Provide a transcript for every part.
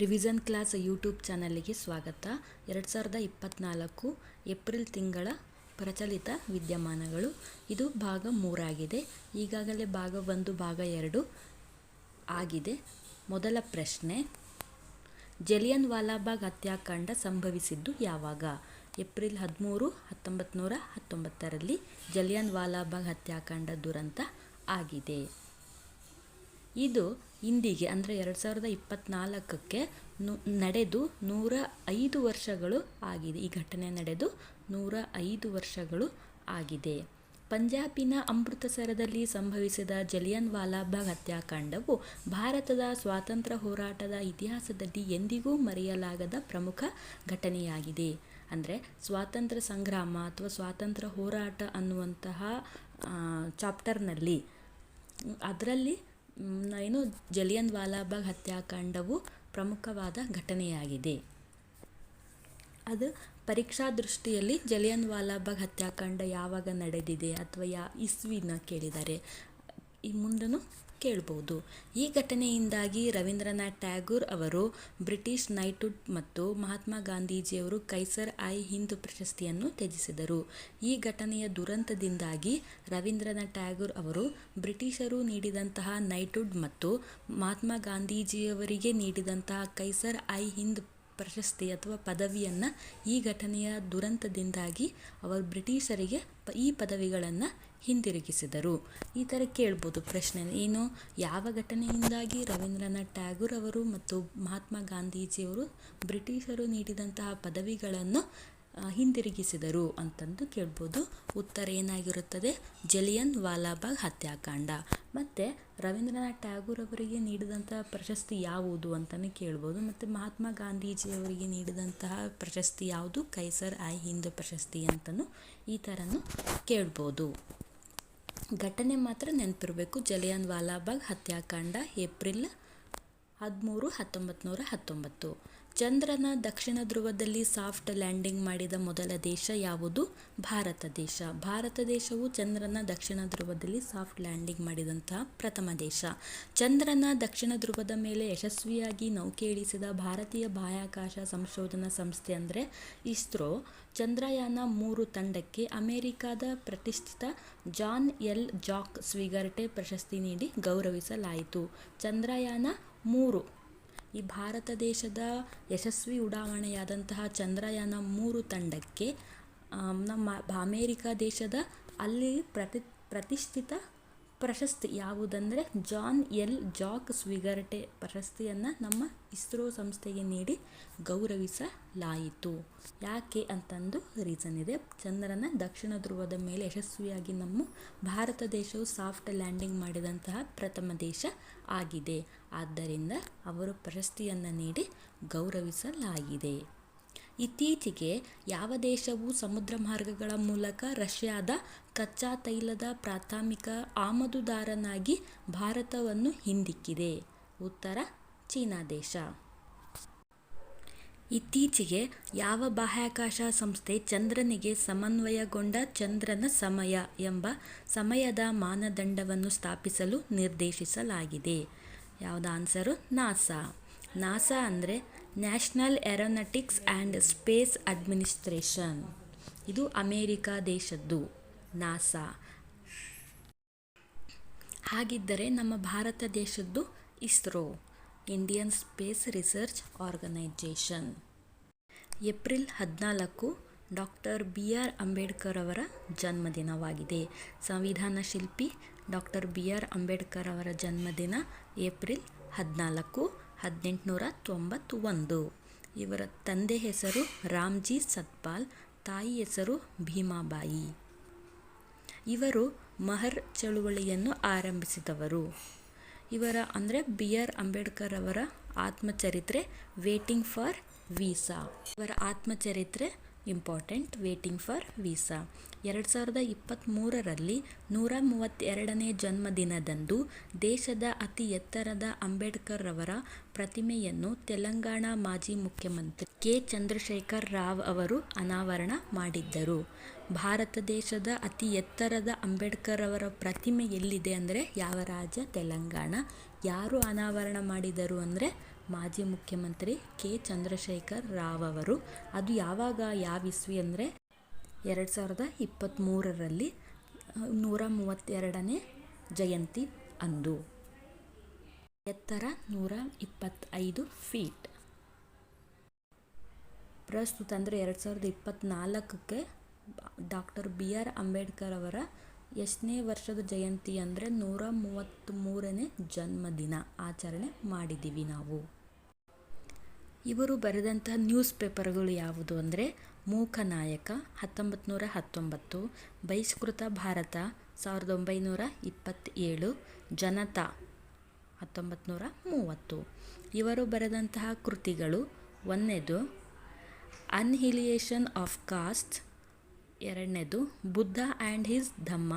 Revision class YouTube ಚಾನಲ್ಗೆ ಸ್ವಾಗತ. ಎರಡು ಸಾವಿರದ ಇಪ್ಪತ್ತ್ನಾಲ್ಕು ಏಪ್ರಿಲ್ ತಿಂಗಳ ಪ್ರಚಲಿತ ವಿದ್ಯಮಾನಗಳು. ಇದು ಭಾಗ ಮೂರಾಗಿದೆ. ಈಗಾಗಲೇ ಭಾಗ ಒಂದು, ಭಾಗ ಎರಡು ಆಗಿದೆ. ಮೊದಲ ಪ್ರಶ್ನೆ, ಜಲಿಯನ್ ವಾಲಾಬಾಗ್ ಹತ್ಯಾಕಾಂಡ ಸಂಭವಿಸಿದ್ದು ಯಾವಾಗ? ಏಪ್ರಿಲ್ ಹದಿಮೂರು ಹತ್ತೊಂಬತ್ತು ನೂರ ಹತ್ತೊಂಬತ್ತರಲ್ಲಿ ಜಲಿಯನ್ ವಾಲಾಬಾಗ್ ಹತ್ಯಾಕಾಂಡ ದುರಂತ ಆಗಿದೆ. ಇದು ಇಂದಿಗೆ ಅಂದರೆ ಎರಡು ಸಾವಿರದ ಇಪ್ಪತ್ತ್ನಾಲ್ಕಕ್ಕೆ ನು, ನಡೆದು ನೂರ ಐದು ವರ್ಷಗಳು ಆಗಿದೆ. ಈ ಘಟನೆ ನಡೆದು ನೂರ ಐದು ವರ್ಷಗಳು ಆಗಿದೆ. ಪಂಜಾಬಿನ ಅಮೃತಸರದಲ್ಲಿ ಸಂಭವಿಸಿದ ಜಲಿಯನ್ ವಾಲಾಬಾಗ್ ಹತ್ಯಾಕಾಂಡವು ಭಾರತದ ಸ್ವಾತಂತ್ರ್ಯ ಹೋರಾಟದ ಇತಿಹಾಸದಲ್ಲಿ ಎಂದಿಗೂ ಮರೆಯಲಾಗದ ಪ್ರಮುಖ ಘಟನೆಯಾಗಿದೆ. ಅಂದರೆ ಸ್ವಾತಂತ್ರ್ಯ ಸಂಗ್ರಾಮ ಅಥವಾ ಸ್ವಾತಂತ್ರ್ಯ ಹೋರಾಟ ಅನ್ನುವಂತಹ ಚಾಪ್ಟರ್ನಲ್ಲಿ, ಅದರಲ್ಲಿ ಏನು ಜಲಿಯನ್ ವಾಲಾಬಾಗ್ ಹತ್ಯಾಕಾಂಡವು ಪ್ರಮುಖವಾದ ಘಟನೆಯಾಗಿದೆ. ಅದು ಪರೀಕ್ಷಾ ದೃಷ್ಟಿಯಲ್ಲಿ ಜಲಿಯನ್ ವಾಲಾಬಾಗ್ ಹತ್ಯಾಕಾಂಡ ಯಾವಾಗ ನಡೆದಿದೆ ಅಥವಾ ಯಾ ಇಸ್ವಿನ ಕೇಳಿದ್ದಾರೆ ಈ ಮುಂದೂ ಕೇಳ್ಬೋದು. ಈ ಘಟನೆಯಿಂದಾಗಿ ರವೀಂದ್ರನಾಥ್ ಟ್ಯಾಗೂರ್ ಅವರು ಬ್ರಿಟಿಷ್ ನೈಟ್ಹುಡ್ ಮತ್ತು ಮಹಾತ್ಮ ಗಾಂಧೀಜಿಯವರು ಕೈಸರ್ ಐ ಹಿಂದ್ ಪ್ರಶಸ್ತಿಯನ್ನು ತ್ಯಜಿಸಿದರು. ಈ ಘಟನೆಯ ದುರಂತದಿಂದಾಗಿ ರವೀಂದ್ರನಾಥ್ ಟ್ಯಾಗೂರ್ ಅವರು ಬ್ರಿಟಿಷರು ನೀಡಿದಂತಹ ನೈಟ್ಹುಡ್ ಮತ್ತು ಮಹಾತ್ಮ ಗಾಂಧೀಜಿಯವರಿಗೆ ನೀಡಿದಂತಹ ಕೈಸರ್ ಐ ಹಿಂದ್ ಪ್ರಶಸ್ತಿ ಅಥವಾ ಪದವಿಯನ್ನು ಈ ಘಟನೆಯ ದುರಂತದಿಂದಾಗಿ ಅವರು ಬ್ರಿಟಿಷರಿಗೆ ಈ ಪದವಿಗಳನ್ನು ಹಿಂದಿರುಗಿಸಿದರು. ಈ ಥರ ಕೇಳ್ಬೋದು, ಪ್ರಶ್ನೆ ಏನು? ಯಾವ ಘಟನೆಯಿಂದಾಗಿ ರವೀಂದ್ರನಾಥ್ ಟ್ಯಾಗೂರ್ ಅವರು ಮತ್ತು ಮಹಾತ್ಮ ಗಾಂಧೀಜಿಯವರು ಬ್ರಿಟಿಷರು ನೀಡಿದಂತಹ ಪದವಿಗಳನ್ನು ಹಿಂದಿರುಗಿಸಿದರು ಅಂತಂದು ಕೇಳ್ಬೋದು. ಉತ್ತರ ಏನಾಗಿರುತ್ತದೆ? ಜಲಿಯನ್ ವಾಲಾಬಾಗ್ ಹತ್ಯಾಕಾಂಡ. ಮತ್ತು ರವೀಂದ್ರನಾಥ್ ಟ್ಯಾಗೂರ್ ಅವರಿಗೆ ನೀಡಿದಂತಹ ಪ್ರಶಸ್ತಿ ಯಾವುದು ಅಂತಲೇ ಕೇಳ್ಬೋದು. ಮತ್ತು ಮಹಾತ್ಮ ಗಾಂಧೀಜಿಯವರಿಗೆ ನೀಡಿದಂತಹ ಪ್ರಶಸ್ತಿ ಯಾವುದು? ಕೈಸರ್ ಐ ಹಿಂದ್ ಪ್ರಶಸ್ತಿ ಅಂತಲೂ ಈ ಥರನೂ ಕೇಳ್ಬೋದು. ಘಟನೆ ಮಾತ್ರ ನೆನಪಿರಬೇಕು. ಜಲಿಯನ್ ವಾಲಾಬಾಗ್ ಹತ್ಯಾಕಾಂಡ ಏಪ್ರಿಲ್ ಹದಿಮೂರು ಹತ್ತೊಂಬತ್ತು ನೂರ ಹತ್ತೊಂಬತ್ತು. ಚಂದ್ರನ ದಕ್ಷಿಣ ಧ್ರುವದಲ್ಲಿ ಸಾಫ್ಟ್ ಲ್ಯಾಂಡಿಂಗ್ ಮಾಡಿದ ಮೊದಲ ದೇಶ ಯಾವುದು? ಭಾರತ ದೇಶ. ಭಾರತ ದೇಶವು ಚಂದ್ರನ ದಕ್ಷಿಣ ಧ್ರುವದಲ್ಲಿ ಸಾಫ್ಟ್ ಲ್ಯಾಂಡಿಂಗ್ ಮಾಡಿದಂತಹ ಪ್ರಥಮ ದೇಶ. ಚಂದ್ರನ ದಕ್ಷಿಣ ಧ್ರುವದ ಮೇಲೆ ಯಶಸ್ವಿಯಾಗಿ ನೌಕೆ ಇಳಿಸಿದ ಭಾರತೀಯ ಬಾಹ್ಯಾಕಾಶ ಸಂಶೋಧನಾ ಸಂಸ್ಥೆ ಅಂದರೆ ಇಸ್ರೋ. ಚಂದ್ರಯಾನ ಮೂರು ತಂಡಕ್ಕೆ ಅಮೆರಿಕಾದ ಪ್ರತಿಷ್ಠಿತ ಜಾನ್ ಎಲ್ ಜಾಕ್ ಸ್ವಿಗರ್ಟೆ ಪ್ರಶಸ್ತಿ ನೀಡಿ ಗೌರವಿಸಲಾಯಿತು. ಚಂದ್ರಯಾನ ಮೂರು ಈ ಭಾರತ ದೇಶದ ಯಶಸ್ವಿ ಉಡಾವಣೆಯಾದಂತಹ ಚಂದ್ರಯಾನ ಮೂರು ತಂಡಕ್ಕೆ ನಮ್ಮ ಅಮೇರಿಕಾ ದೇಶದ ಅಲ್ಲಿ ಪ್ರತಿ ಪ್ರತಿಷ್ಠಿತ ಪ್ರಶಸ್ತಿ ಯಾವುದಂದರೆ ಜಾನ್ ಎಲ್ ಜಾಕ್ ಸ್ವಿಗರ್ಟೆ ಪ್ರಶಸ್ತಿಯನ್ನು ನಮ್ಮ ಇಸ್ರೋ ಸಂಸ್ಥೆಗೆ ನೀಡಿ ಗೌರವಿಸಲಾಯಿತು. ಯಾಕೆ ಅಂತಂದು ರೀಸನ್ ಇದೆ. ಚಂದ್ರನ ದಕ್ಷಿಣ ಧ್ರುವದ ಮೇಲೆ ಯಶಸ್ವಿಯಾಗಿ ನಮ್ಮ ಭಾರತ ದೇಶವು ಸಾಫ್ಟ್ ಲ್ಯಾಂಡಿಂಗ್ ಮಾಡಿದಂತಹ ಪ್ರಥಮ ದೇಶ ಆಗಿದೆ. ಆದ್ದರಿಂದ ಅವರು ಪ್ರಶಸ್ತಿಯನ್ನು ನೀಡಿ ಗೌರವಿಸಲಾಗಿದೆ. ಇತ್ತೀಚೆಗೆ ಯಾವ ದೇಶವು ಸಮುದ್ರ ಮಾರ್ಗಗಳ ಮೂಲಕ ರಷ್ಯಾದ ಕಚ್ಚಾ ತೈಲದ ಪ್ರಾಥಮಿಕ ಆಮದುದಾರನಾಗಿ ಭಾರತವನ್ನು ಹಿಂದಿಕ್ಕಿದೆ. ಉತ್ತರ, ಚೀನಾ ದೇಶ. ಇತ್ತೀಚೆಗೆ ಯಾವ ಬಾಹ್ಯಾಕಾಶ ಸಂಸ್ಥೆ ಚಂದ್ರನಿಗೆ ಸಮನ್ವಯಗೊಂಡ ಚಂದ್ರನ ಸಮಯ ಎಂಬ ಸಮಯದ ಮಾನದಂಡವನ್ನು ಸ್ಥಾಪಿಸಲು ನಿರ್ದೇಶಿಸಲಾಗಿದೆ? ಯಾವುದ ಆನ್ಸರು ನಾಸಾ. ನಾಸಾ ಅಂದರೆ national aeronautics and space administration. ಇದು ಅಮೇರಿಕಾ ದೇಶದ್ದು, ನಾಸಾ. ಹಾಗಿದ್ದರೆ ನಮ್ಮ Bharat ದೇಶದ್ದು ISRO, Indian space research organisation. April ಹದಿನಾಲ್ಕು, ಡಾಕ್ಟರ್ ಬಿ ಆರ್ ಅಂಬೇಡ್ಕರ್ ಅವರ ಜನ್ಮದಿನವಾಗಿದೆ. ಸಂವಿಧಾನ ಶಿಲ್ಪಿ ಡಾಕ್ಟರ್ ಬಿ ಆರ್ ಅಂಬೇಡ್ಕರ್ ಅವರ ಜನ್ಮದಿನ ಏಪ್ರಿಲ್ ಹದಿನಾಲ್ಕು ಹದಿನೆಂಟುನೂರ ತೊಂಬತ್ತೊಂದು ಇವರ ತಂದೆ ಹೆಸರು ರಾಮ್ಜಿ ಸತ್ಪಾಲ್, ತಾಯಿ ಹೆಸರು ಭೀಮಾಬಾಯಿ. ಇವರು ಮಹರ್ ಚಳುವಳಿಯನ್ನು ಆರಂಭಿಸಿದವರು. ಇವರ ಅಂದರೆ ಬಿ ಆರ್ ಅಂಬೇಡ್ಕರ್ ಅವರ ಆತ್ಮಚರಿತ್ರೆ ವೇಟಿಂಗ್ ಫಾರ್ ವೀಸಾ ಇವರ ಆತ್ಮಚರಿತ್ರೆ ಇಂಪಾರ್ಟೆಂಟ್ ವೇಟಿಂಗ್ ಫಾರ್ ವೀಸಾ. ಎರಡು ಸಾವಿರದ ಇಪ್ಪತ್ತ್ಮೂರರಲ್ಲಿ ನೂರ ಮೂವತ್ತೆರಡನೇ ಜನ್ಮದಿನದಂದು ದೇಶದ ಅತಿ ಎತ್ತರದ ಅಂಬೇಡ್ಕರ್ ಅವರ ಪ್ರತಿಮೆಯನ್ನು ತೆಲಂಗಾಣ ಮಾಜಿ ಮುಖ್ಯಮಂತ್ರಿ ಕೆ. ಚಂದ್ರಶೇಖರ್ ರಾವ್ ಅವರು ಅನಾವರಣ ಮಾಡಿದ್ದರು. ಭಾರತ ದೇಶದ ಅತಿ ಎತ್ತರದ ಅಂಬೇಡ್ಕರ್ ಅವರ ಪ್ರತಿಮೆ ಎಲ್ಲಿದೆ ಅಂದರೆ ಯಾವ ರಾಜ್ಯ? ತೆಲಂಗಾಣ. ಯಾರು ಅನಾವರಣ ಮಾಡಿದರು ಅಂದರೆ ಮಾಜಿ ಮುಖ್ಯಮಂತ್ರಿ ಕೆ. ಚಂದ್ರಶೇಖರ್ ರಾವ್ ಅವರು. ಅದು ಯಾವಾಗ ಯಾವ ಇಸ್ವಿ ಅಂದರೆ ಎರಡು ಸಾವಿರದ ಇಪ್ಪತ್ತ್ಮೂರರಲ್ಲಿ ನೂರ ಮೂವತ್ತೆರಡನೇ ಜಯಂತಿ ಅಂದು. ಎತ್ತರ ನೂರ ಇಪ್ಪತ್ತೈದು ಫೀಟ್. ಪ್ರಸ್ತುತ ಅಂದರೆ ಎರಡು ಸಾವಿರದ ಇಪ್ಪತ್ತ್ನಾಲ್ಕಕ್ಕೆ ಡಾಕ್ಟರ್ ಬಿ. ಆರ್. ಅಂಬೇಡ್ಕರ್ ಅವರ ಎಷ್ಟನೇ ವರ್ಷದ ಜಯಂತಿ ಅಂದರೆ ನೂರ ಮೂವತ್ತ್ಮೂರನೇ ಜನ್ಮದಿನ ಆಚರಣೆ ಮಾಡಿದ್ದೀವಿ ನಾವು. ಇವರು ಬರೆದಂತಹ ನ್ಯೂಸ್ ಪೇಪರ್ಗಳು ಯಾವುದು ಅಂದರೆ ಮೂಕನಾಯಕ ಹತ್ತೊಂಬತ್ತು ಹತ್ತೊಂಬತ್ತು, ಬಹಿಷ್ಕೃತ ಭಾರತ ಸಾವಿರದ ಒಂಬೈನೂರ ಇಪ್ಪತ್ತೇಳು, ಜನತಾ ಹತ್ತೊಂಬತ್ತು ಮೂವತ್ತು. ಇವರು ಬರೆದಂತಹ ಕೃತಿಗಳು ಒಂದನೇದು ಅನ್ಹಿಲಿಯೇಷನ್ ಆಫ್ ಕಾಸ್ಟ್ ಎರಡನೇದು ಬುದ್ಧ ಆ್ಯಂಡ್ ಹಿಸ್ ಧಮ್ಮ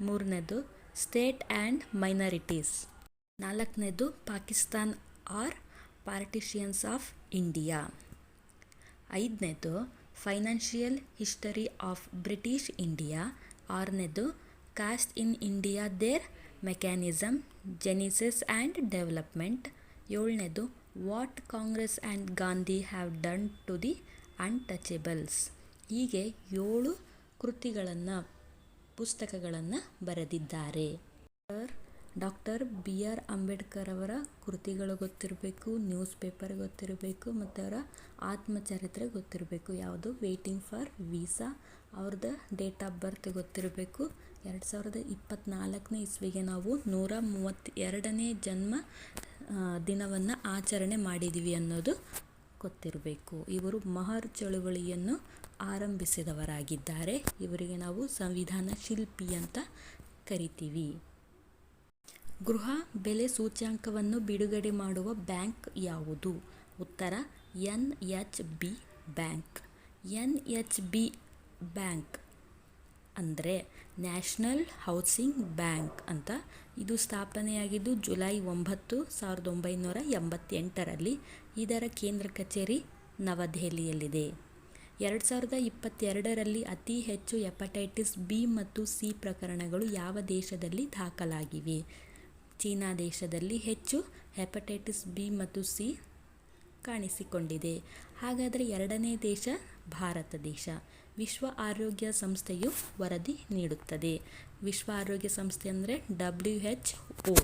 ಮೂರನೇದು ಸ್ಟೇಟ್ ಆ್ಯಂಡ್ ಮೈನಾರಿಟೀಸ್ ನಾಲ್ಕನೇದು Pakistan or partitions of India. ಐದನೇದು, financial history of British India. ಆರನೇದು, caste in India their mechanism genesis and development. ಏಳನೇದು, what Congress and Gandhi have done to the untouchables. ಹೀಗೆ ಏಳು ಕೃತಿಗಳನ್ನು, ಪುಸ್ತಕಗಳನ್ನು ಬರೆದಿದ್ದಾರೆ. Doctor B R Ambedkar ಅವರ ಕೃತಿಗಳು ಗೊತ್ತಿರಬೇಕು, ನ್ಯೂಸ್ ಪೇಪರ್ ಗೊತ್ತಿರಬೇಕು ಮತ್ತು ಅವರ ಆತ್ಮಚರಿತ್ರೆ ಗೊತ್ತಿರಬೇಕು. ಯಾವುದು? Waiting for visa. ಅವ್ರದ ಡೇಟ್ ಆಫ್ ಬರ್ತ್ ಗೊತ್ತಿರಬೇಕು. ಎರಡು ಸಾವಿರದ ಇಪ್ಪತ್ತ್ನಾಲ್ಕನೇ ಇಸ್ವಿಗೆ ನಾವು ನೂರ ಮೂವತ್ತೆರಡನೇ ಜನ್ಮ ದಿನವನ್ನು ಆಚರಣೆ ಮಾಡಿದ್ದೀವಿ ಅನ್ನೋದು ಗೊತ್ತಿರಬೇಕು. ಇವರು ಮಹರ್ ಚಳುವಳಿಯನ್ನು ಆರಂಭಿಸಿದವರಾಗಿದ್ದಾರೆ. ಇವರಿಗೆ ನಾವು ಸಂವಿಧಾನ ಶಿಲ್ಪಿ ಅಂತ ಕರಿತೀವಿ. ಗೃಹ ಬೆಲೆ ಸೂಚ್ಯಂಕವನ್ನು ಬಿಡುಗಡೆ ಮಾಡುವ ಬ್ಯಾಂಕ್ ಯಾವುದು? ಉತ್ತರ N H B bank. N H B bank ಅಂದರೆ ನ್ಯಾಷನಲ್ ಹೌಸಿಂಗ್ ಬ್ಯಾಂಕ್ ಅಂತ. ಇದು ಸ್ಥಾಪನೆಯಾಗಿದ್ದು ಜುಲೈ ಒಂಬತ್ತು, ಸಾವಿರದ ಒಂಬೈನೂರ ಎಂಬತ್ತೆಂಟರಲ್ಲಿ ಇದರ ಕೇಂದ್ರ ಕಚೇರಿ ನವದೆಹಲಿಯಲ್ಲಿದೆ. ಎರಡು ಸಾವಿರದ ಇಪ್ಪತ್ತೆರಡರಲ್ಲಿ ಅತಿ ಹೆಚ್ಚು ಹೆಪಟೈಟಿಸ್ ಬಿ ಮತ್ತು ಸಿ ಪ್ರಕರಣಗಳು ಯಾವ ದೇಶದಲ್ಲಿ ದಾಖಲಾಗಿವೆ? ಚೀನಾ ದೇಶದಲ್ಲಿ ಹೆಚ್ಚು ಹೆಪಟೈಟಿಸ್ ಬಿ ಮತ್ತು ಸಿ ಕಾಣಿಸಿಕೊಂಡಿದೆ. ಹಾಗಾದರೆ ಎರಡನೇ ದೇಶ ಭಾರತ ದೇಶ. ವಿಶ್ವ ಆರೋಗ್ಯ ಸಂಸ್ಥೆಯು ವರದಿ ನೀಡುತ್ತದೆ. ವಿಶ್ವ ಆರೋಗ್ಯ ಸಂಸ್ಥೆ ಅಂದರೆ W H O,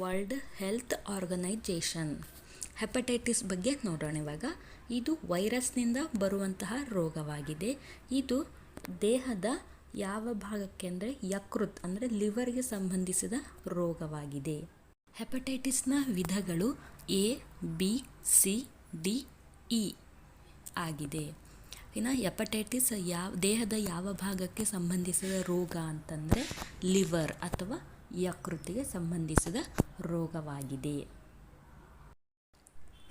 world health organisation hepatitis ಬಗ್ಗೆ ನೋಡೋಣ ಇವಾಗ. ಇದು ವೈರಸ್ನಿಂದ ಬರುವಂತಹ ರೋಗವಾಗಿದೆ. ಇದು ದೇಹದ ಯಾವ ಭಾಗಕ್ಕೆ ಅಂದರೆ ಯಕೃತ್ ಅಂದರೆ ಲಿವರ್ಗೆ ಸಂಬಂಧಿಸಿದ ರೋಗವಾಗಿದೆ. ಹೆಪಟೈಟಿಸ್ನ ವಿಧಗಳು A B C D E ಆಗಿದೆ. ಇನ್ನು ಹೆಪಟೈಟಿಸ್ ಯಾವ, ದೇಹದ ಯಾವ ಭಾಗಕ್ಕೆ ಸಂಬಂಧಿಸಿದ ರೋಗ ಅಂತಂದರೆ ಲಿವರ್ ಅಥವಾ ಯಕೃತಿಗೆ ಸಂಬಂಧಿಸಿದ ರೋಗವಾಗಿದೆ.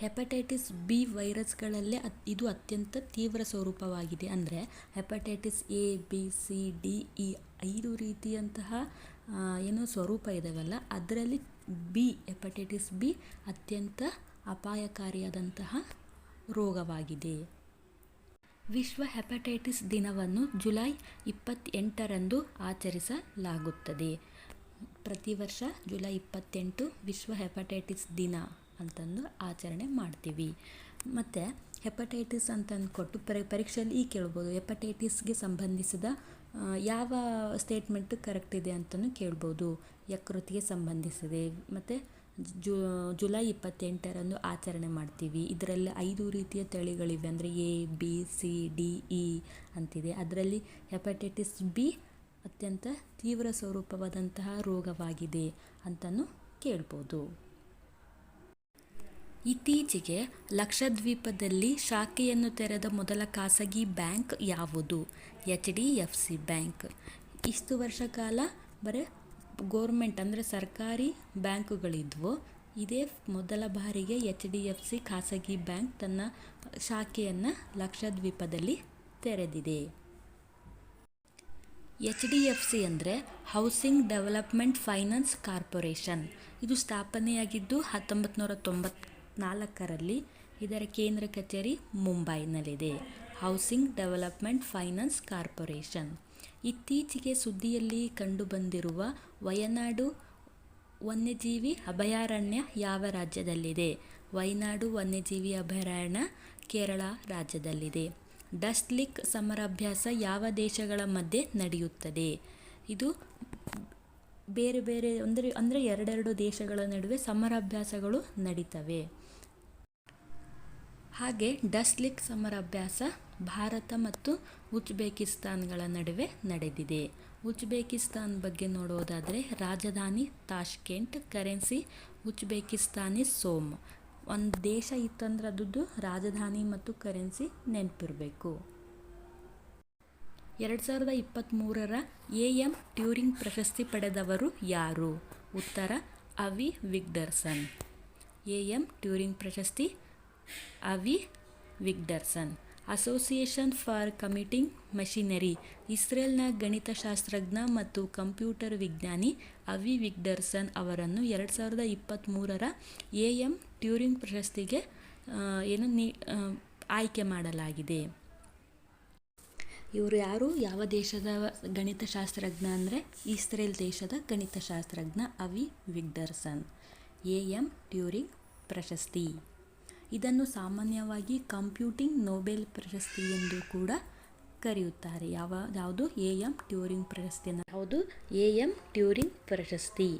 ಹೆಪಟೈಟಿಸ್ ಬಿ ವೈರಸ್ಗಳಲ್ಲೇ ಇದು ಅತ್ಯಂತ ತೀವ್ರ ಸ್ವರೂಪವಾಗಿದೆ. ಅಂದರೆ hepatitis A, B, C, D, E ಐದು ರೀತಿಯಂತಹ ಏನು ಸ್ವರೂಪ ಇದಾವಲ್ಲ, ಅದರಲ್ಲಿ ಬಿ, ಹೆಪಟೈಟಿಸ್ ಬಿ ಅತ್ಯಂತ ಅಪಾಯಕಾರಿಯಾದಂತಹ ರೋಗವಾಗಿದೆ. ವಿಶ್ವ ಹೆಪಟೈಟಿಸ್ ದಿನವನ್ನು ಜುಲೈ ಇಪ್ಪತ್ತೆಂಟರಂದು ಆಚರಿಸಲಾಗುತ್ತದೆ. ಪ್ರತಿ ವರ್ಷ ಜುಲೈ ಇಪ್ಪತ್ತೆಂಟು ವಿಶ್ವ ಹೆಪಟೈಟಿಸ್ ದಿನ. ಅಂತಂದು ಆಚರಣೆ ಮಾಡ್ತೀವಿ. ಮತ್ತು ಹೆಪಟೈಟಿಸ್ ಅಂತ ಅಂದ್ಕೊಟ್ಟು ಪರೀಕ್ಷೆಯಲ್ಲಿ ಈ ಕೇಳ್ಬೋದು. ಹೆಪಟೈಟಿಸ್ಗೆ ಸಂಬಂಧಿಸಿದ ಯಾವ ಸ್ಟೇಟ್ಮೆಂಟ್ ಕರೆಕ್ಟ್ ಇದೆ ಅಂತಲೂ ಕೇಳ್ಬೋದು. ಯಕೃತಿಗೆ ಸಂಬಂಧಿಸಿದೆ. ಮತ್ತು ಜು, ಜುಲೈ ಇಪ್ಪತ್ತೆಂಟರಂದು ಆಚರಣೆ ಮಾಡ್ತೀವಿ. ಇದರಲ್ಲಿ ಐದು ರೀತಿಯ ತಳಿಗಳಿವೆ. ಅಂದರೆ A, B, C, D, E ಅಂತಿದೆ. ಅದರಲ್ಲಿ ಹೆಪಟೈಟಿಸ್ ಬಿ ಅತ್ಯಂತ ತೀವ್ರ ಸ್ವರೂಪವಾದಂತಹ ರೋಗವಾಗಿದೆ ಅಂತಲೂ ಕೇಳ್ಬೋದು. ಇತ್ತೀಚೆಗೆ ಲಕ್ಷದ್ವೀಪದಲ್ಲಿ ಶಾಖೆಯನ್ನು ತೆರೆದ ಮೊದಲ ಖಾಸಗಿ ಬ್ಯಾಂಕ್ ಯಾವುದು? H D F C bank. ಇಷ್ಟು ವರ್ಷ ಕಾಲ ಬರೀ ಗೋರ್ಮೆಂಟ್ ಅಂದರೆ ಸರ್ಕಾರಿ ಬ್ಯಾಂಕುಗಳಿದ್ವು. ಇದೇ ಮೊದಲ ಬಾರಿಗೆ ಎಚ್ ಡಿ ಎಫ್ ಸಿ ಖಾಸಗಿ ಬ್ಯಾಂಕ್ ತನ್ನ ಶಾಖೆಯನ್ನು ಲಕ್ಷದ್ವೀಪದಲ್ಲಿ ತೆರೆದಿದೆ. ಎಚ್ ಡಿ ಎಫ್ ಸಿ ಅಂದರೆ ಹೌಸಿಂಗ್ ಡೆವಲಪ್ಮೆಂಟ್ ಫೈನಾನ್ಸ್ ಕಾರ್ಪೊರೇಷನ್. ಇದು ಸ್ಥಾಪನೆಯಾಗಿದ್ದು ಹತ್ತೊಂಬತ್ತು ನೂರ ತೊಂಬತ್ನಾಲ್ಕರಲ್ಲಿ ಇದರ ಕೇಂದ್ರ ಕಚೇರಿ ಮುಂಬೈನಲ್ಲಿದೆ. Housing development finance corporation. ಇತ್ತೀಚೆಗೆ ಸುದ್ದಿಯಲ್ಲಿ ಕಂಡುಬಂದಿರುವ ವಯನಾಡು ವನ್ಯಜೀವಿ ಅಭಯಾರಣ್ಯ ಯಾವ ರಾಜ್ಯದಲ್ಲಿದೆ? ವಯನಾಡು ವನ್ಯಜೀವಿ ಅಭಯಾರಣ್ಯ ಕೇರಳ ರಾಜ್ಯದಲ್ಲಿದೆ. ಡಸ್ಟ್ಲಿಕ್ ಸಮರಾಭ್ಯಾಸ ಯಾವ ದೇಶಗಳ ಮಧ್ಯೆ ನಡೆಯುತ್ತದೆ? ಇದು ಬೇರೆ ಬೇರೆ, ಅಂದರೆ ಅಂದರೆ ಎರಡೆರಡು ದೇಶಗಳ ನಡುವೆ ಸಮರಾಭ್ಯಾಸಗಳು ನಡೀತವೆ. ಹಾಗೆ ಡಸ್ಲಿಕ್ ಸಮರಾಭ್ಯಾಸ ಭಾರತ ಮತ್ತು ಉಜ್ಬೇಕಿಸ್ತಾನ್ಗಳ ನಡುವೆ ನಡೆದಿದೆ. ಉಜ್ಬೇಕಿಸ್ತಾನ್ ಬಗ್ಗೆ ನೋಡೋದಾದರೆ ರಾಜಧಾನಿ ತಾಷ್ಕೆಂಟ್, ಕರೆನ್ಸಿ ಉಜ್ಬೇಕಿಸ್ತಾನಿ ಸೋಮ್. ಒಂದು ದೇಶ ಇತ್ತಂದ್ರೆ ಅದದ್ದು ರಾಜಧಾನಿ ಮತ್ತು ಕರೆನ್ಸಿ ನೆನಪಿರಬೇಕು. ಎರಡು ಸಾವಿರದ ಇಪ್ಪತ್ತ್ಮೂರರ ಎ ಎಂ ಟ್ಯೂರಿಂಗ್ ಪ್ರಶಸ್ತಿ ಪಡೆದವರು ಯಾರು? ಉತ್ತರ, ಅವಿ ವಿಗ್ಡರ್ಸನ್ ಎ ಎಂ ಟ್ಯೂರಿಂಗ್ ಪ್ರಶಸ್ತಿ Avi Wigderson association for computing machinery ಇಸ್ರೇಲ್ನ ಗಣಿತಶಾಸ್ತ್ರಜ್ಞ ಮತ್ತು ಕಂಪ್ಯೂಟರ್ ವಿಜ್ಞಾನಿ ಅವಿ ವಿಗ್ಡರ್ಸನ್ ಅವರನ್ನು ಎರಡು ಸಾವಿರದ ಇಪ್ಪತ್ತ್ಮೂರರ ಎ ಎಂ ಟ್ಯೂರಿಂಗ್ ಪ್ರಶಸ್ತಿಗೆ ಏನು ನೀ ಆಯ್ಕೆ ಮಾಡಲಾಗಿದೆ. ಇವರು ಯಾರು? ಯಾವ ದೇಶದ ಗಣಿತಶಾಸ್ತ್ರಜ್ಞ ಅಂದರೆ? ಇಸ್ರೇಲ್ ದೇಶದ ಗಣಿತಶಾಸ್ತ್ರಜ್ಞ ಅವಿ ವಿಗ್ಡರ್ಸನ್ ಎ ಎಂ ಟ್ಯೂರಿಂಗ್ ಪ್ರಶಸ್ತಿ. ಇದನ್ನು ಸಾಮಾನ್ಯವಾಗಿ ಕಂಪ್ಯೂಟಿಂಗ್ ನೊಬೆಲ್ ಪ್ರಶಸ್ತಿ ಎಂದು ಕೂಡ ಕರೆಯುತ್ತಾರೆ. ಯಾವ, ಯಾವುದು? ಎ ಎಂ ಟ್ಯೂರಿಂಗ್ ಪ್ರಶಸ್ತಿಯನ್ನು. ಯಾವುದು ಎ ಎಂ ಟ್ಯೂರಿಂಗ್ ಪ್ರಶಸ್ತಿ.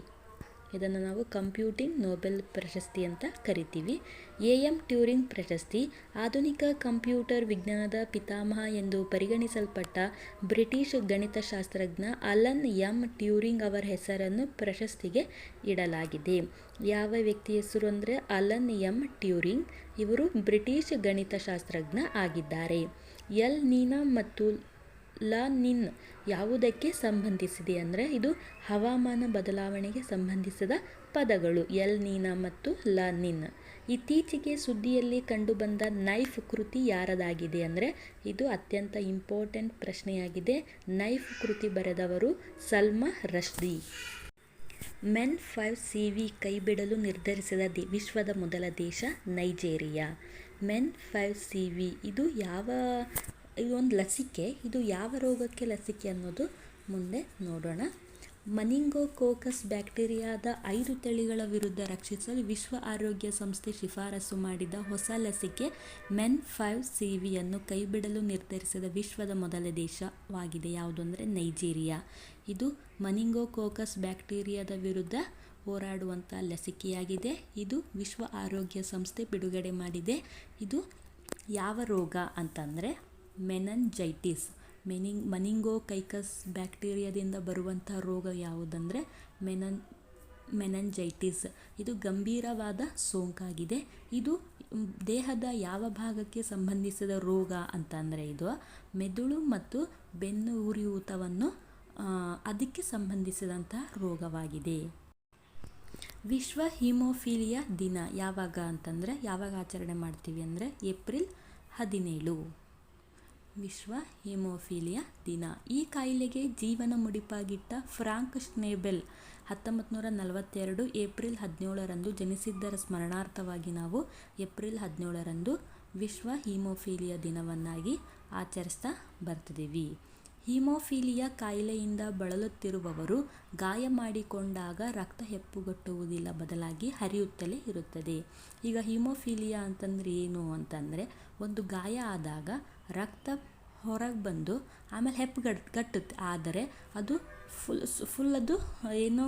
ಇದನ್ನು ನಾವು ಕಂಪ್ಯೂಟಿಂಗ್ ನೊಬೆಲ್ ಪ್ರಶಸ್ತಿ ಅಂತ ಕರಿತೀವಿ. ಎ ಎಂ ಟ್ಯೂರಿಂಗ್ ಪ್ರಶಸ್ತಿ, ಆಧುನಿಕ ಕಂಪ್ಯೂಟರ್ ವಿಜ್ಞಾನದ ಪಿತಾಮಹ ಎಂದು ಪರಿಗಣಿಸಲ್ಪಟ್ಟ ಬ್ರಿಟಿಷ್ ಗಣಿತಶಾಸ್ತ್ರಜ್ಞ ಅಲನ್ ಎಂ ಟ್ಯೂರಿಂಗ್ ಅವರ ಹೆಸರನ್ನು ಪ್ರಶಸ್ತಿಗೆ ಇಡಲಾಗಿದೆ. ಯಾವ ವ್ಯಕ್ತಿ ಹೆಸರು ಅಂದರೆ ಅಲನ್ ಎಂ ಟ್ಯೂರಿಂಗ್? ಇವರು ಬ್ರಿಟಿಷ್ ಗಣಿತಶಾಸ್ತ್ರಜ್ಞ ಆಗಿದ್ದಾರೆ. ಎಲ್ ನೀನಾ ಮತ್ತು ಲ ನಿನ್ ಯಾವುದಕ್ಕೆ ಸಂಬಂಧಿಸಿದೆ ಅಂದರೆ ಇದು ಹವಾಮಾನ ಬದಲಾವಣೆಗೆ ಸಂಬಂಧಿಸಿದ ಪದಗಳು. ಎಲ್ ನೀನ ಮತ್ತು ಲ ನಿನ್. ಇತ್ತೀಚೆಗೆ ಸುದ್ದಿಯಲ್ಲಿ ಕಂಡುಬಂದ ನೈಫ್ ಕೃತಿ ಯಾರದಾಗಿದೆ ಅಂದರೆ ಇದು ಅತ್ಯಂತ ಇಂಪಾರ್ಟೆಂಟ್ ಪ್ರಶ್ನೆಯಾಗಿದೆ. ನೈಫ್ ಕೃತಿ ಬರೆದವರು Salman Rushdie Men five C V ಕೈಬಿಡಲು ನಿರ್ಧರಿಸಿದ ದಿ, ವಿಶ್ವದ ಮೊದಲ ದೇಶ Nigeria. Men five C V ಇದು ಯಾವ ಇದೊಂದು ಲಸಿಕೆ, ಇದು ಯಾವ ರೋಗಕ್ಕೆ ಲಸಿಕೆ ಅನ್ನೋದು ಮುಂದೆ ನೋಡೋಣ. ಮನಿಂಗೋಕೋಕಸ್ ಬ್ಯಾಕ್ಟೀರಿಯಾದ ಐದು ತಳಿಗಳ ವಿರುದ್ಧ ರಕ್ಷಿಸಲು ವಿಶ್ವ ಆರೋಗ್ಯ ಸಂಸ್ಥೆ ಶಿಫಾರಸು ಮಾಡಿದ ಹೊಸ ಲಸಿಕೆ ಮೆನ್ ಫೈವ್ ಸಿ ವಿಯನ್ನು ಕೈಬಿಡಲು ನಿರ್ಧರಿಸಿದ ವಿಶ್ವದ ಮೊದಲ ದೇಶವಾಗಿದೆ. ಯಾವುದು ಅಂದರೆ ನೈಜೀರಿಯಾ. ಇದು ಮನಿಂಗೋಕೋಕಸ್ ಬ್ಯಾಕ್ಟೀರಿಯಾದ ವಿರುದ್ಧ ಹೋರಾಡುವಂಥ ಲಸಿಕೆಯಾಗಿದೆ. ಇದು ವಿಶ್ವ ಆರೋಗ್ಯ ಸಂಸ್ಥೆ ಬಿಡುಗಡೆ ಮಾಡಿದೆ. ಇದು ಯಾವ ರೋಗ ಅಂತಂದರೆ ಮೆನಂಜೈಟಿಸ್, ಮೆನಿಂಗ್ ಕೈಕಸ್ ಬ್ಯಾಕ್ಟೀರಿಯಾದಿಂದ ಬರುವಂಥ ರೋಗ ಯಾವುದಂದರೆ ಮೆನನ್, ಮೆನಂಜೈಟಿಸ್. ಇದು ಗಂಭೀರವಾದ ಸೋಂಕಾಗಿದೆ. ಇದು ದೇಹದ ಯಾವ ಭಾಗಕ್ಕೆ ಸಂಬಂಧಿಸಿದ ರೋಗ ಅಂತಂದರೆ ಇದು ಮೆದುಳು ಮತ್ತು ಬೆನ್ನು ಉರಿಯೂತವನ್ನು ಅದಕ್ಕೆ ಸಂಬಂಧಿಸಿದಂಥ ರೋಗವಾಗಿದೆ. ವಿಶ್ವ ಹಿಮೋಫೀಲಿಯಾ ದಿನ ಯಾವಾಗ ಅಂತಂದರೆ ಯಾವಾಗ ಆಚರಣೆ ಮಾಡ್ತೀವಿ ಅಂದರೆ ಏಪ್ರಿಲ್ ಹದಿನೇಳು. ವಿಶ್ವ ಹಿಮೋಫೀಲಿಯಾ ದಿನ. ಈ ಕಾಯಿಲೆಗೆ ಜೀವನ ಮುಡಿಪಾಗಿಟ್ಟ ಫ್ರಾಂಕ್ ಸ್ನೇಬೆಲ್ ಹತ್ತೊಂಬತ್ತು ನೂರ ನಲವತ್ತೆರಡು ಏಪ್ರಿಲ್ ಹದಿನೇಳರಂದು ಜನಿಸಿದ್ದರ ಸ್ಮರಣಾರ್ಥವಾಗಿ ನಾವು ಏಪ್ರಿಲ್ ಹದಿನೇಳರಂದು ವಿಶ್ವ ಹಿಮೋಫೀಲಿಯಾ ದಿನವನ್ನಾಗಿ ಆಚರಿಸ್ತಾ ಬರ್ತಿದ್ದೀವಿ. ಹಿಮೋಫೀಲಿಯಾ ಕಾಯಿಲೆಯಿಂದ ಬಳಲುತ್ತಿರುವವರು ಗಾಯ ಮಾಡಿಕೊಂಡಾಗ ರಕ್ತ ಹೆಪ್ಪುಗಟ್ಟುವುದಿಲ್ಲ ಬದಲಾಗಿ ಹರಿಯುತ್ತಲೇ ಇರುತ್ತದೆ. ಈಗ ಹಿಮೋಫೀಲಿಯಾ ಅಂತಂದರೆ ಏನು ಅಂತಂದರೆ ಒಂದು ಗಾಯ ಆದಾಗ ರಕ್ತ ಹೊರಗೆ ಬಂದು ಆಮೇಲೆ ಹೆಪ್ಪುಗಟ್ ಗಟ್ಟುತ್ತೆ. ಆದರೆ ಅದು ಫುಲ್ ಫುಲ್ ಅದು ಏನು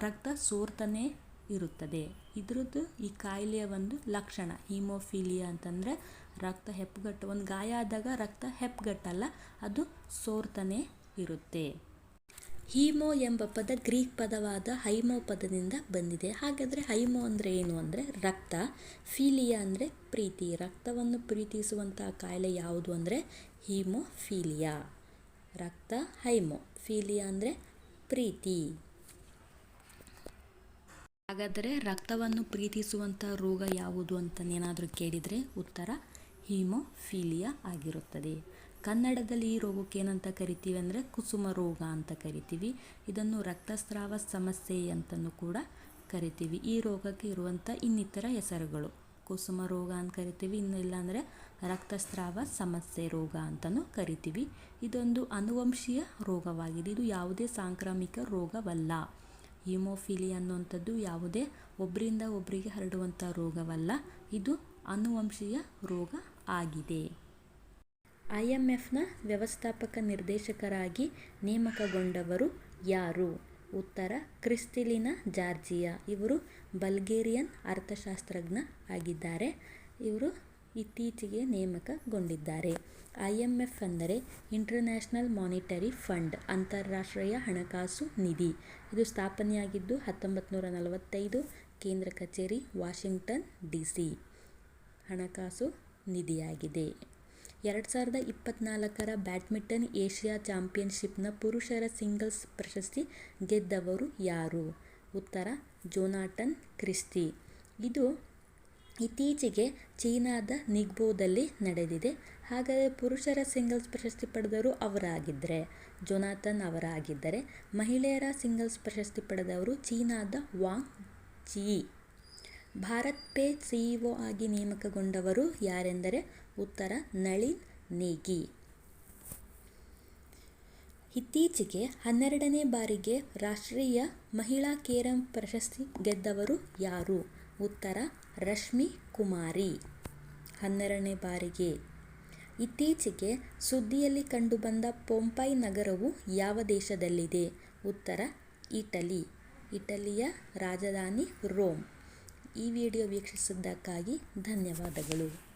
ರಕ್ತ ಸೋರ್ತಾನೆ ಇರುತ್ತದೆ. ಇದ್ರದ್ದು ಈ ಕಾಯಿಲೆಯ ಒಂದು ಲಕ್ಷಣ. ಹಿಮೋಫೀಲಿಯಾ ಅಂತಂದರೆ ರಕ್ತ ಹೆಪ್ಪುಗಟ್ಟು ಒಂದು ಗಾಯ ಆದಾಗ ರಕ್ತ ಹೆಪ್ಪುಗಟ್ಟಲ್ಲ ಅದು ಸೋರ್ತಾನೆ ಇರುತ್ತೆ. ಹೀಮೋ ಎಂಬ ಪದ ಗ್ರೀಕ್ ಪದವಾದ ಹೈಮೋ ಪದದಿಂದ ಬಂದಿದೆ. ಹಾಗಾದರೆ ಹೈಮೋ ಅಂದರೆ ಏನು ಅಂದರೆ ರಕ್ತ, ಫೀಲಿಯಾ ಅಂದರೆ ಪ್ರೀತಿ. ರಕ್ತವನ್ನು ಪ್ರೀತಿಸುವಂತಹ ಕಾಯಿಲೆ ಯಾವುದು ಅಂದರೆ ಹೀಮೋಫೀಲಿಯಾ ರಕ್ತ, ಹೈಮೋ. ಫೀಲಿಯಾ ಅಂದರೆ ಪ್ರೀತಿ. ಹಾಗಾದರೆ ರಕ್ತವನ್ನು ಪ್ರೀತಿಸುವಂಥ ರೋಗ ಯಾವುದು ಅಂತ ಏನಾದರೂ ಕೇಳಿದರೆ ಉತ್ತರ ಹೀಮೋಫೀಲಿಯಾ ಆಗಿರುತ್ತದೆ. ಕನ್ನಡದಲ್ಲಿ ಈ ರೋಗಕ್ಕೆ ಏನಂತ ಕರಿತೀವಿ ಅಂದರೆ ಕುಸುಮ ರೋಗ ಅಂತ ಕರಿತೀವಿ. ಇದನ್ನು ರಕ್ತಸ್ರಾವ ಸಮಸ್ಯೆ ಅಂತಲೂ ಕೂಡ ಕರಿತೀವಿ. ಈ ರೋಗಕ್ಕೆ ಇರುವಂಥ ಇನ್ನಿತರ ಹೆಸರುಗಳು. ಕುಸುಮ ರೋಗ ಅಂತ ಕರಿತೀವಿ. ಇನ್ನು ಇಲ್ಲಾಂದರೆ ರಕ್ತಸ್ರಾವ ಸಮಸ್ಯೆ ರೋಗ ಅಂತಲೂ ಕರಿತೀವಿ. ಇದೊಂದು ಅನುವಂಶೀಯ ರೋಗವಾಗಿದೆ. ಇದು ಯಾವುದೇ ಸಾಂಕ್ರಾಮಿಕ ರೋಗವಲ್ಲ. ಹಿಮೋಫಿಲಿ ಅನ್ನುವಂಥದ್ದು ಯಾವುದೇ ಒಬ್ಬರಿಂದ ಒಬ್ಬರಿಗೆ ಹರಡುವಂಥ ರೋಗವಲ್ಲ. ಇದು ಅನುವಂಶೀಯ ರೋಗ ಆಗಿದೆ. ಐ ಎಂ ಎಫ್ನ ವ್ಯವಸ್ಥಾಪಕ ನಿರ್ದೇಶಕರಾಗಿ ನೇಮಕಗೊಂಡವರು ಯಾರು? ಉತ್ತರ, ಕ್ರಿಸ್ಟಿಲಿನಾ ಜಾರ್ಜಿಯಾ. ಇವರು ಬಲ್ಗೇರಿಯನ್ ಅರ್ಥಶಾಸ್ತ್ರಜ್ಞ ಆಗಿದ್ದಾರೆ. ಇವರು ಇತ್ತೀಚೆಗೆ ನೇಮಕಗೊಂಡಿದ್ದಾರೆ. ಐ ಎಂ ಎಫ್ ಅಂದರೆ ಇಂಟರ್ನ್ಯಾಷನಲ್ ಮಾನಿಟರಿ ಫಂಡ್, ಅಂತಾರಾಷ್ಟ್ರೀಯ ಹಣಕಾಸು ನಿಧಿ. ಇದು ಸ್ಥಾಪನೆಯಾಗಿದ್ದು ಹತ್ತೊಂಬತ್ತು ನೂರ ನಲವತ್ತೈದು, ಕೇಂದ್ರ ಕಚೇರಿ, ವಾಷಿಂಗ್ಟನ್ ಡಿ ಸಿ. ಹಣಕಾಸು ನಿಧಿಯಾಗಿದೆ. ಎರಡು ಸಾವಿರದ ಇಪ್ಪತ್ತ್ನಾಲ್ಕರ ಬ್ಯಾಡ್ಮಿಂಟನ್ ಏಷ್ಯಾ ಚಾಂಪಿಯನ್ಶಿಪ್ನ ಪುರುಷರ ಸಿಂಗಲ್ಸ್ ಪ್ರಶಸ್ತಿ ಗೆದ್ದವರು ಯಾರು? ಉತ್ತರ ಜೋನಾಟನ್ ಕ್ರಿಸ್ಟಿ. ಇದು ಇತ್ತೀಚೆಗೆ ಚೀನಾದ ನಿಗ್ಬೋದಲ್ಲಿ ನಡೆದಿದೆ. ಹಾಗಾದರೆ ಪುರುಷರ ಸಿಂಗಲ್ಸ್ ಪ್ರಶಸ್ತಿ ಪಡೆದವರು ಅವರಾಗಿದ್ದರೆ ಜೊನಾಥನ್ ಅವರಾಗಿದ್ದರೆ ಮಹಿಳೆಯರ ಸಿಂಗಲ್ಸ್ ಪ್ರಶಸ್ತಿ ಪಡೆದವರು ಚೀನಾದ Wang Ji Bharat Pe CEO ಆಗಿ ನೇಮಕಗೊಂಡವರು ಯಾರೆಂದರೆ ಉತ್ತರ, ನಳಿನ್, ನೇಗಿ. ಇತ್ತೀಚೆಗೆ ಹನ್ನೆರಡನೇ ಬಾರಿಗೆ ರಾಷ್ಟ್ರೀಯ ಮಹಿಳಾ ಕೇರಂ ಪ್ರಶಸ್ತಿ ಗೆದ್ದವರು ಯಾರು? ಉತ್ತರ, ರಶ್ಮಿ ಕುಮಾರಿ. ಹನ್ನೆರಡನೇ ಬಾರಿಗೆ. ಇತ್ತೀಚೆಗೆ ಸುದ್ದಿಯಲ್ಲಿ ಕಂಡುಬಂದ ಪೊಂಪೈ ನಗರವು ಯಾವ ದೇಶದಲ್ಲಿದೆ? ಉತ್ತರ, ಇಟಲಿ. ಇಟಲಿಯ ರಾಜಧಾನಿ ರೋಮ್. ಈ ವಿಡಿಯೋ ವೀಕ್ಷಿಸಿದ್ದಕ್ಕಾಗಿ ಧನ್ಯವಾದಗಳು.